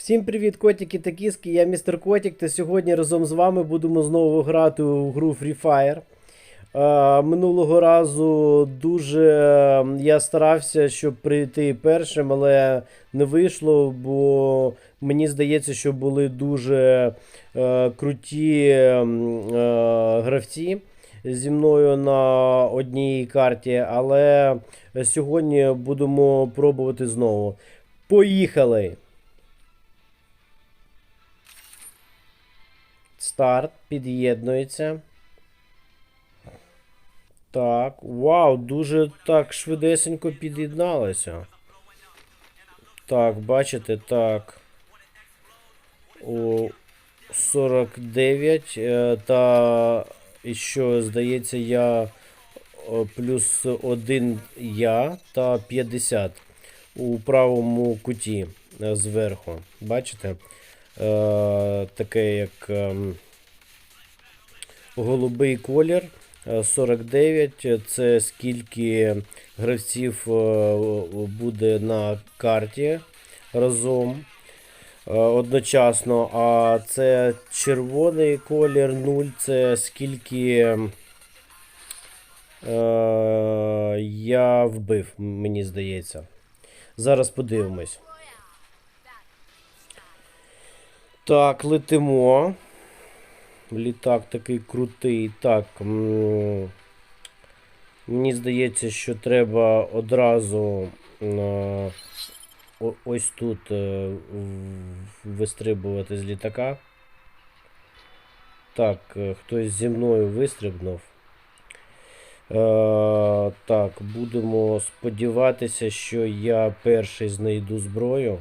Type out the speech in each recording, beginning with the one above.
Всім привіт, котики та кіски, я містер Котик, та сьогодні разом з вами будемо знову грати у гру Free Fire. Е, минулого разу дуже я старався, щоб прийти першим, але не вийшло, бо мені здається, що були дуже е, круті е, гравці зі мною на одній карті, але сьогодні будемо пробувати знову. Поїхали! Старт під'єднується. Так, вау, дуже так швидесенько під'єдналося. Так, бачите, так. О, 49. е, Та і що, здається, я плюс 1 я та 50 у правому куті е, зверху. Бачите? Е, таке як ем, голубий колір. е, 49 це скільки гравців е, буде на карті разом е, одночасно. А це червоний колір 0 це скільки е, я вбив, мені здається. Зараз подивимось. Так, летимо. Літак такий крутий. Так. Мені здається, що треба одразу е, ось тут е, вистрибувати з літака. Так, е, хтось зі мною вистрибнув. Так, будемо сподіватися, що я перший знайду зброю.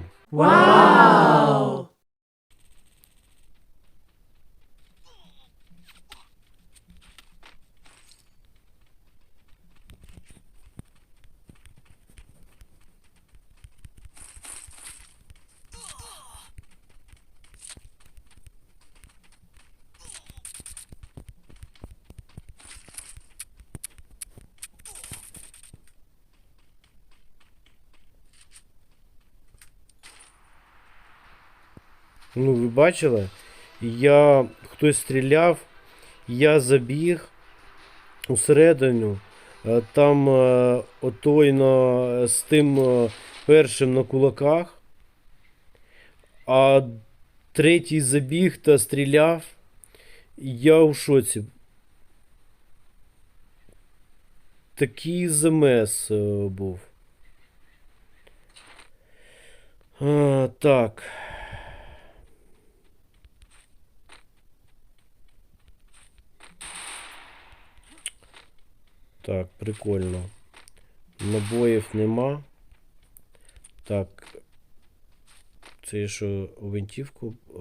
Ну, ви бачили? Я хтось стріляв, я забіг усередину. е, Там е, отой на, з тим е, першим на кулаках, а третій забіг та стріляв. Я у шоці. Такий замес був. А, так. Так, прикольно. Набоїв нема. Так. Це я що, гвинтівку, е,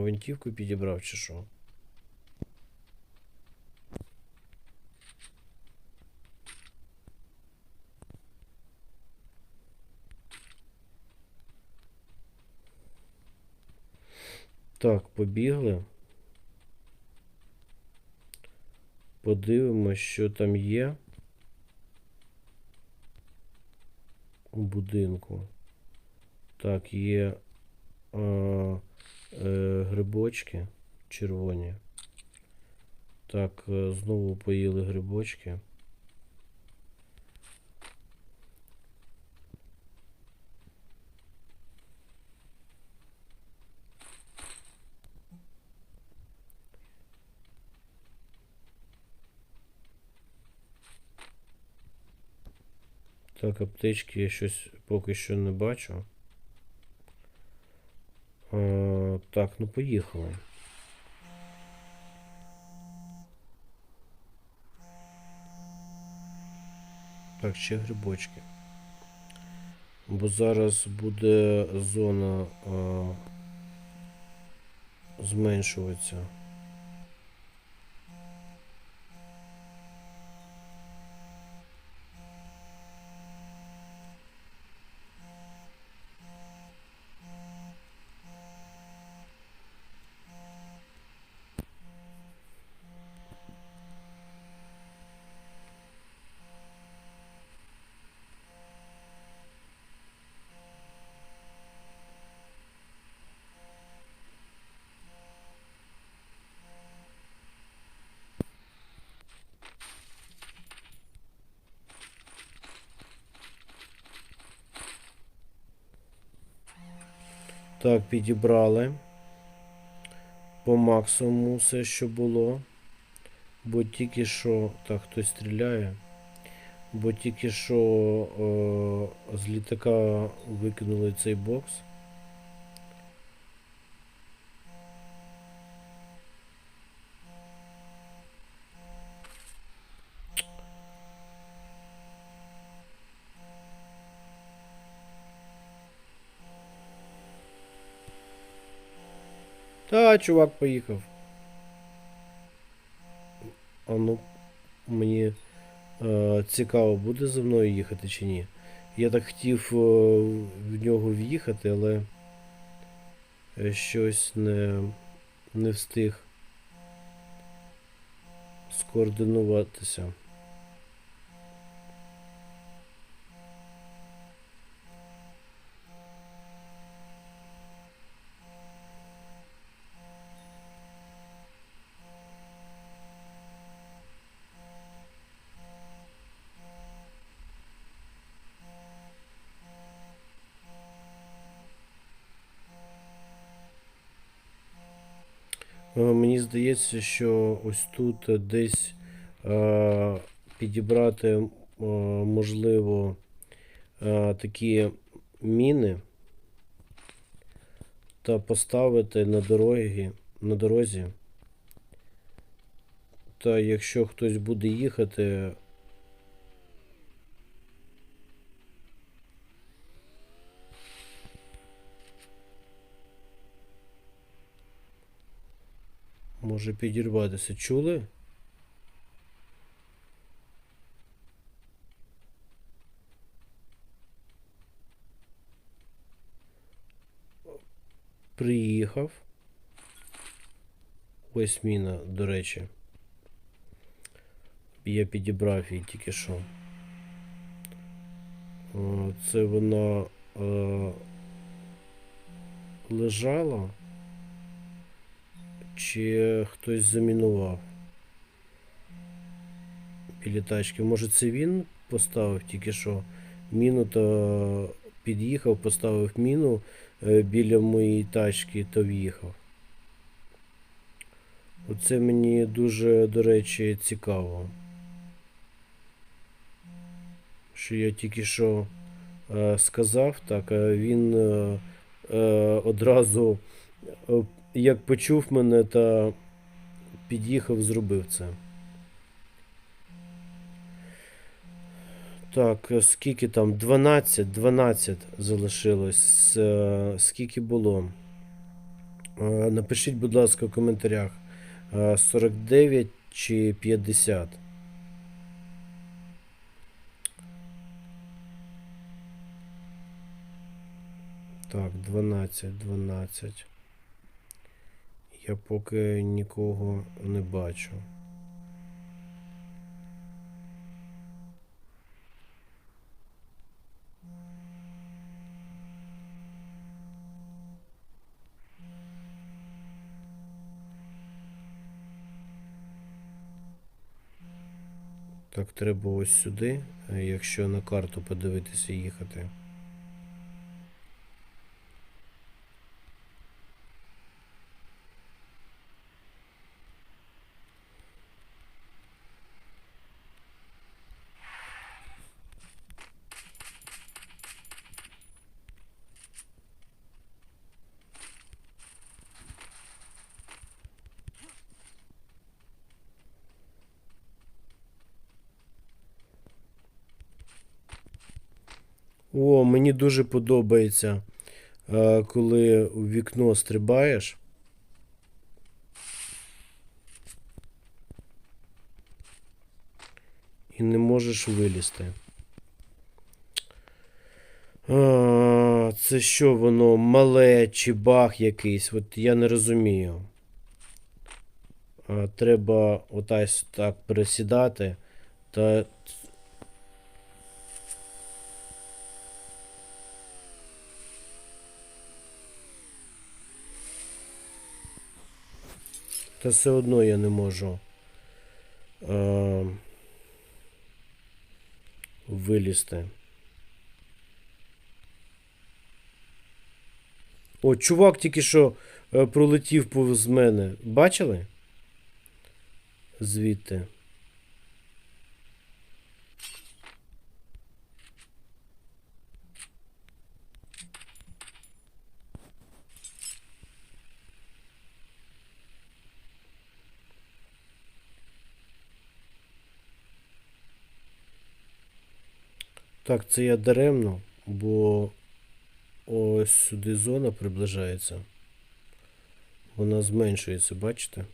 гвинтівку підібрав чи що? Так, побігли. Подивимось, що там є будинку. Так, є е, е, грибочки червоні. Так, е, знову поїли грибочки. Так, аптечки я щось поки що не бачу. Е, так, ну поїхали. Так, ще грибочки. Бо зараз буде зона е, зменшуватися. Так, підібрали. По максимуму все, що було. Бо тільки що. Так, хтось стріляє. Бо тільки що о, з літака викинули цей бокс. Та, чувак поїхав. А ну, мені е, цікаво, буде за мною їхати чи ні. Я так хотів е, в нього в'їхати, але е, щось не, не встиг скоординуватися. Мені здається, що ось тут е, десь е, підібрати е, можливо е, такі міни та поставити на дороги, на дорозі. Та якщо хтось буде їхати, може підірватися. Чули? Приїхав. Ось міна, до речі. Я підібрав її тільки що. О, Це вона е, лежала. Чи хтось замінував? Біля тачки. Може це він поставив тільки що міну то під'їхав, поставив міну е, біля моєї тачки та в'їхав. Оце мені дуже, до речі, цікаво. Що я тільки що е, сказав, так, він е, е, одразу, е, як почув мене та під'їхав, зробив це. Так, е, скільки там? 12, 12 залишилось. Е, Скільки було? Е, Напишіть, будь ласка, в коментарях. Е, 49 чи 50? Так, 12, 12. Я поки нікого не бачу. Так, треба ось сюди, е, якщо на карту подивитися їхати. О, мені дуже подобається, е, коли у вікно стрибаєш. І не можеш вилізти. А, це що воно мале чи баг якийсь? От я не розумію. А, треба отась так пересідати та Та все одно я не можу е, вилізти. О, чувак тільки що е, пролетів повз мене. Бачили? Звідти. Так, це я даремно, бо ось сюди зона приближається. Вона зменшується, бачите?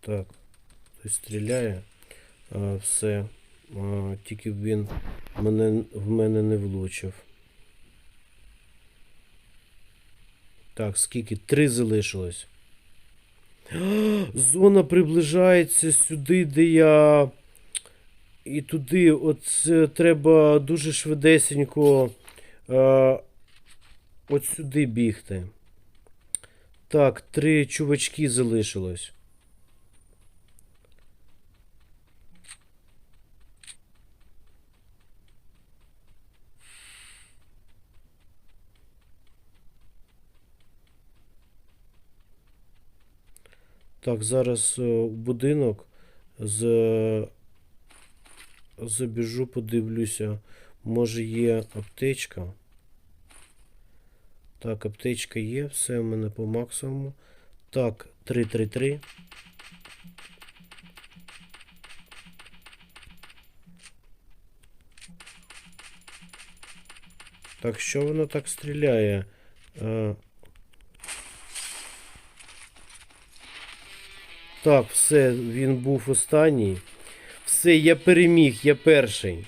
Так, хтось стріляє. А, все. А, тільки б він мене, в мене не влучив. Так, скільки? Три залишилось. Зона приближається сюди, де я. І туди, от е, треба дуже швидесенько е, от сюди бігти. Так, три чувачки залишилось. Так, зараз е, будинок з забіжу, подивлюся. Може є аптечка. Так, аптечка є, все в мене по максимуму. Так, 333. Так, що воно так стріляє? Е, Так, все, він був останній. Все, я переміг, я перший.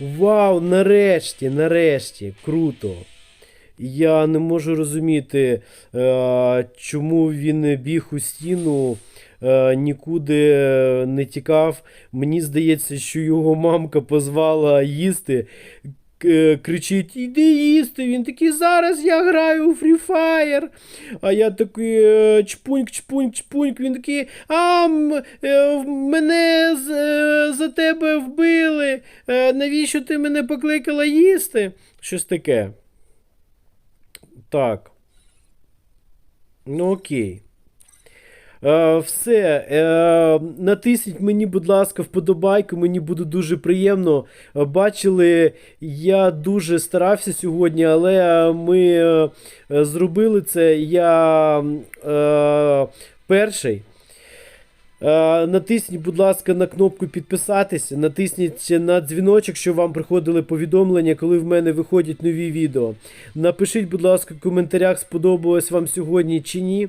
Вау, нарешті, нарешті, круто. Я не можу розуміти, е, чому він біг у стіну, е, нікуди не тікав. Мені здається, що його мамка позвала їсти. Е, Кричить: Іди їсти. Він такий, зараз я граю у Free Fire. А я такий е, чпуньк, чпуньк, чпуньк. Він такий, а е, мене за тебе вбили. Навіщо ти мене покликала їсти? Щось таке. Так. Ну окей. Е, все. Е, натисніть мені, будь ласка, вподобайку. Мені буде дуже приємно. Е, Бачили, я дуже старався сьогодні, але ми зробили це. Я перший. Натисніть, будь ласка, на кнопку підписатися, натисніть на дзвіночок, щоб вам приходили повідомлення, коли в мене виходять нові відео. Напишіть, будь ласка, в коментарях, сподобалось вам сьогодні чи ні.